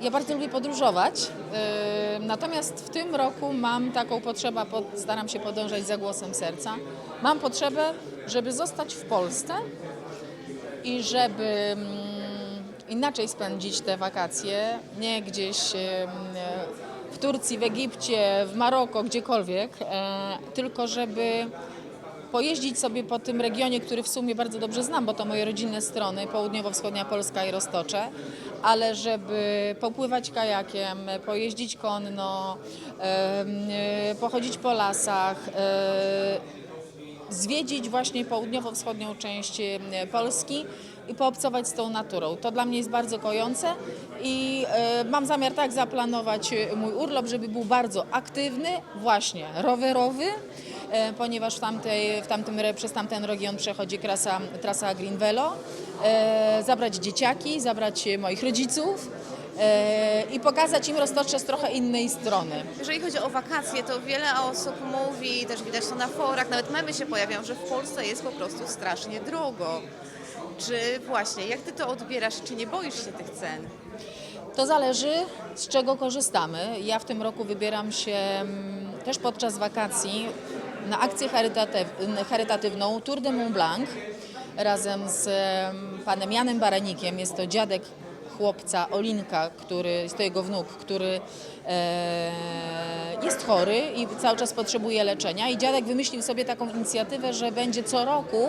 Ja bardzo lubię podróżować, natomiast w tym roku mam taką potrzebę, staram się podążać za głosem serca. Mam potrzebę, żeby zostać w Polsce i żeby inaczej spędzić te wakacje, nie gdzieś w Turcji, w Egipcie, w Maroko, gdziekolwiek, e, tylko żeby pojeździć sobie po tym regionie, który w sumie bardzo dobrze znam, bo to moje rodzinne strony, południowo-wschodnia Polska i Roztocze, ale żeby popływać kajakiem, pojeździć konno, e, pochodzić po lasach, e, zwiedzić właśnie południowo-wschodnią część e, Polski i poobcować z tą naturą. To dla mnie jest bardzo kojące i mam zamiar tak zaplanować mój urlop, żeby był bardzo aktywny, właśnie rowerowy, ponieważ w, tamtej, w tamtym, przez tamten region przechodzi trasa, trasa Green Velo, e, zabrać dzieciaki, zabrać e, moich rodziców e, i pokazać im Roztocze z trochę innej strony. Jeżeli chodzi o wakacje, to wiele osób mówi, też widać to na forach, nawet memy się pojawiają, że w Polsce jest po prostu strasznie drogo. Czy właśnie, jak ty to odbierasz? Czy nie boisz się tych cen? To zależy, z czego korzystamy. Ja w tym roku wybieram się mm, też podczas wakacji na akcję charytatyw- charytatywną Tour de Mont Blanc razem z em, panem Janem Baranikiem. Jest to dziadek chłopca Olinka, który, jest to jego wnuk, który e, jest chory i cały czas potrzebuje leczenia. I dziadek wymyślił sobie taką inicjatywę, że będzie co roku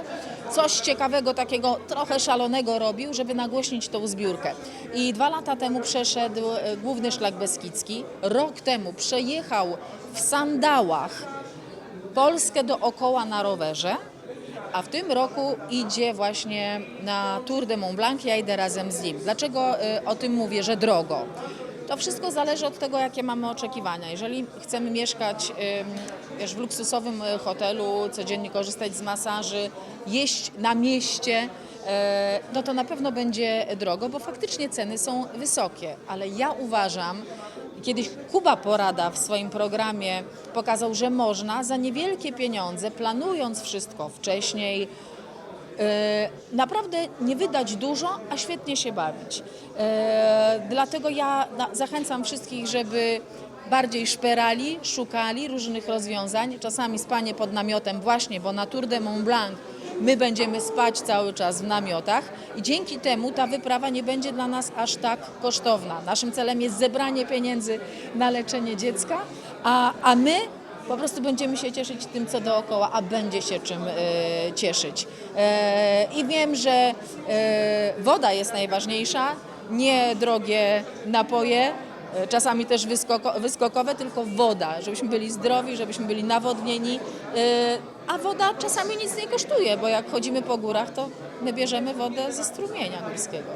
coś ciekawego, takiego trochę szalonego robił, żeby nagłośnić tą zbiórkę. I dwa lata temu przeszedł e, główny szlak Beskidzki. Rok temu przejechał w sandałach Polskę dookoła na rowerze, a w tym roku idzie właśnie na Tour de Mont Blanc, ja idę razem z nim. Dlaczego y, o tym mówię, że drogo? To wszystko zależy od tego, jakie mamy oczekiwania. Jeżeli chcemy mieszkać wiesz, w luksusowym y, hotelu, codziennie korzystać z masaży, jeść na mieście, e, no to na pewno będzie drogo, bo faktycznie ceny są wysokie. Ale ja uważam, Kiedyś Kuba Porada w swoim programie pokazał, że można za niewielkie pieniądze, planując wszystko wcześniej, e, naprawdę nie wydać dużo, a świetnie się bawić. E, Dlatego ja zachęcam wszystkich, żeby bardziej szperali, szukali różnych rozwiązań, czasami spanie pod namiotem właśnie, bo na Tour de Mont Blanc my będziemy spać cały czas w namiotach i dzięki temu ta wyprawa nie będzie dla nas aż tak kosztowna. Naszym celem jest zebranie pieniędzy na leczenie dziecka, a, a my po prostu będziemy się cieszyć tym, co dookoła, a będzie się czym e, cieszyć. E, I wiem, że e, woda jest najważniejsza, nie drogie napoje, czasami też wyskoko, wyskokowe, tylko woda, żebyśmy byli zdrowi, żebyśmy byli nawodnieni. e, A woda czasami nic nie kosztuje, bo jak chodzimy po górach, to my bierzemy wodę ze strumienia górskiego.